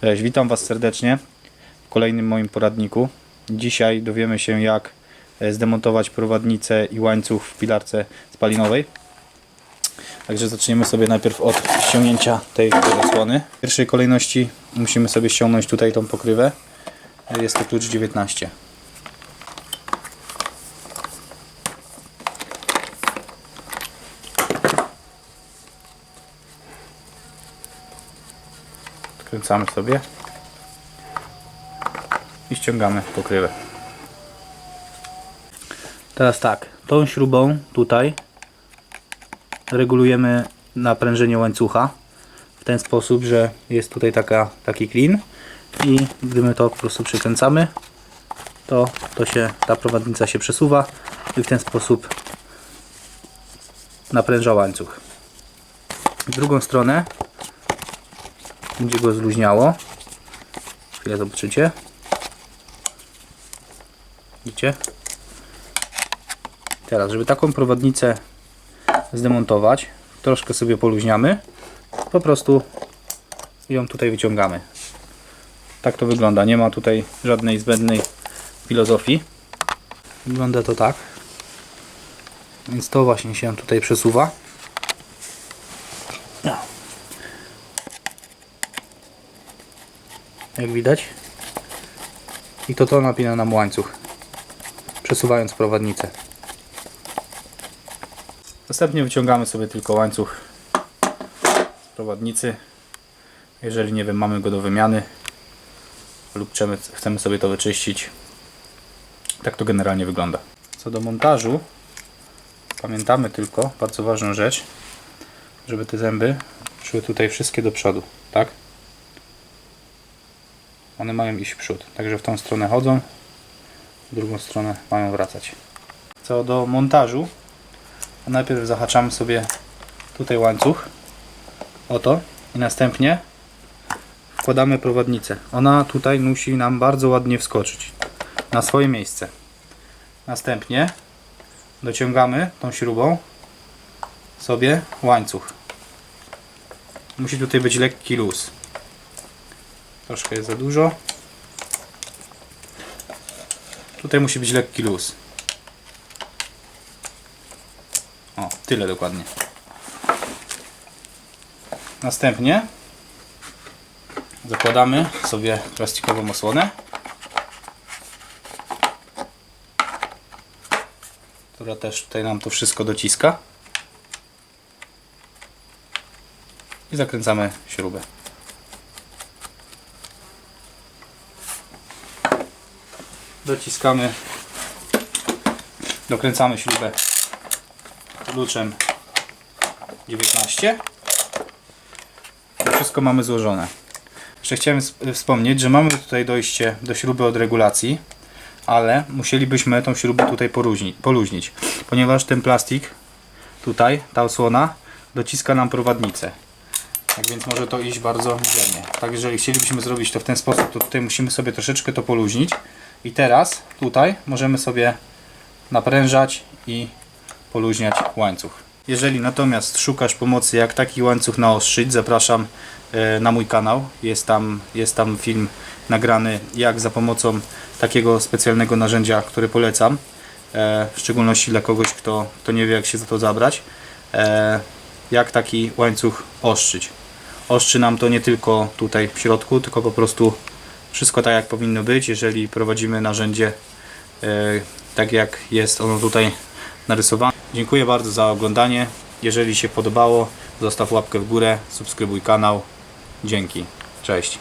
Cześć, witam Was serdecznie w kolejnym moim poradniku. Dzisiaj dowiemy się jak e, zdemontować prowadnicę i łańcuch w pilarce spalinowej. Także zaczniemy sobie najpierw od ściągnięcia tej zasłony. W pierwszej kolejności musimy sobie ściągnąć tutaj tą pokrywę. Jest to klucz 19. Odkręcamy sobie i ściągamy pokrywę. Teraz tak, tą śrubą tutaj regulujemy naprężenie łańcucha w ten sposób, że jest tutaj taka, taki klin i gdy my to po prostu przykręcamy to, to się, ta prowadnica się przesuwa i w ten sposób napręża łańcuch. W drugą stronę będzie go zluźniało. Chwilę zobaczycie. Widzicie? Teraz, żeby taką prowadnicę zdemontować, troszkę sobie poluźniamy. Po prostu ją tutaj wyciągamy. Tak to wygląda. Nie ma tutaj żadnej zbędnej filozofii. Wygląda to tak. Więc to właśnie się tutaj przesuwa. Jak widać. I to to napina nam łańcuch. Przesuwając prowadnicę. Następnie wyciągamy sobie tylko łańcuch z prowadnicy. Jeżeli nie wiem, mamy go do wymiany lub chcemy, sobie to wyczyścić. Tak to generalnie wygląda. Co do montażu, pamiętamy tylko bardzo ważną rzecz, żeby te zęby szły tutaj wszystkie do przodu, tak? One mają iść w przód, także w tą stronę chodzą, w drugą stronę mają wracać. Co do montażu, najpierw zahaczamy sobie tutaj łańcuch, oto, i następnie wkładamy prowadnicę. Ona tutaj musi nam bardzo ładnie wskoczyć na swoje miejsce. Następnie dociągamy tą śrubą sobie łańcuch. Musi tutaj być lekki luz. Troszkę jest za dużo. Tutaj musi być lekki luz. O, tyle dokładnie. Następnie zakładamy sobie plastikową osłonę, która też tutaj nam to wszystko dociska. I zakręcamy śrubę. Dociskamy, dokręcamy śrubę kluczem 19 i wszystko mamy złożone. Jeszcze chciałem sp- wspomnieć, że mamy tutaj dojście do śruby od regulacji, ale musielibyśmy tą śrubę tutaj poluźnić, ponieważ ten plastik tutaj, ta osłona dociska nam prowadnicę. Tak więc może to iść bardzo mizernie. Tak, jeżeli chcielibyśmy zrobić to w ten sposób, to tutaj musimy sobie troszeczkę to poluźnić. I teraz tutaj możemy sobie naprężać i poluźniać łańcuch. Jeżeli natomiast szukasz pomocy jak taki łańcuch naostrzyć, zapraszam e, na mój kanał. Jest tam, jest tam film nagrany jak za pomocą takiego specjalnego narzędzia, które polecam. E, w szczególności dla kogoś, kto, kto nie wie jak się za to zabrać. E, jak taki łańcuch ostrzyć. Ostrzy nam to nie tylko tutaj w środku, tylko po prostu wszystko tak jak powinno być, jeżeli prowadzimy narzędzie e, tak jak jest ono tutaj narysowane. Dziękuję bardzo za oglądanie. Jeżeli się podobało, zostaw łapkę w górę, subskrybuj kanał. Dzięki. Cześć.